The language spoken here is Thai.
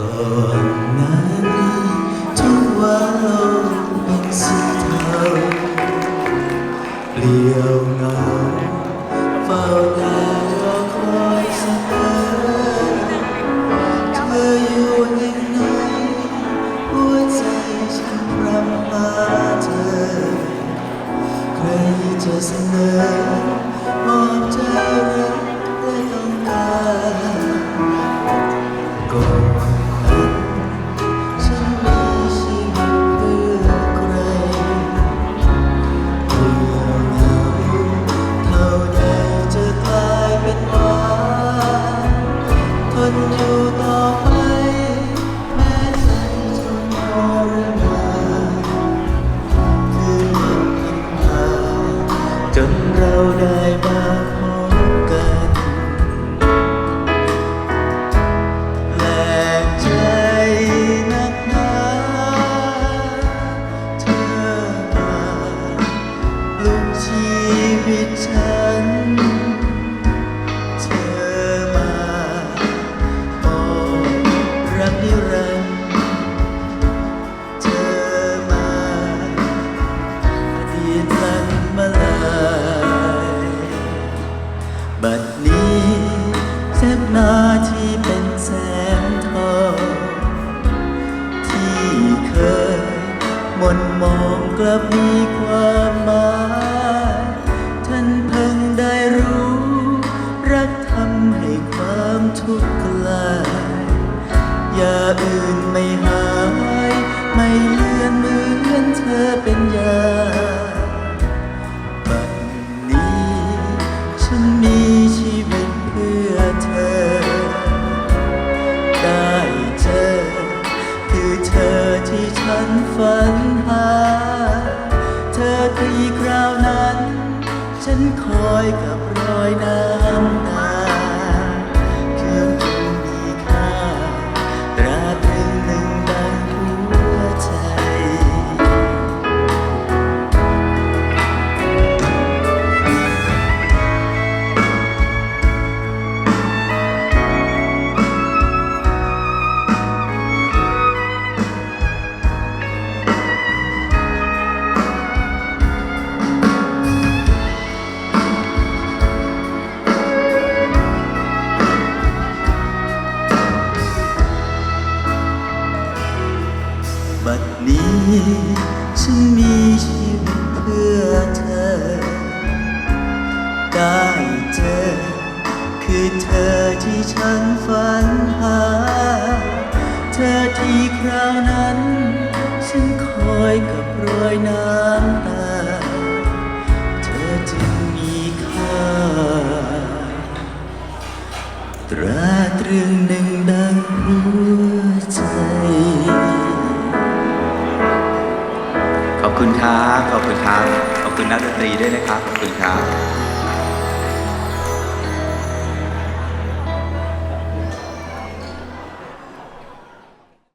ก่อนหน้นทุกวันลกเป็นสีเทาเปลี่ยวเงาเฝ้าแต่รอคอยเสมอเธออยู่แห่งไหนหัวใจฉันพรำพาเธอ ใครจะเสนอ มนมองกลับมีความหมายท่านเพิ่งได้รู้ รักทำให้ความทุกข์กลาย อย่าอื่นไม่หายไม่ ฉันฝันหา เธอที่คราวนั้น ฉันคอยกับ บัดนี้ฉันมีชีวิตเพื่อเธอ ได้เจอ คือเธอที่ฉันฝันหา เธอที่คราวนั้น ฉันคอยกับรอยน้ำตา เธอจึงมีค่า ตราตรึงหนึ่งดังหั คุณครับ ขอบคุณครับ ขอบคุณนักดนตรีด้วยนะครับ ขอบคุณครับ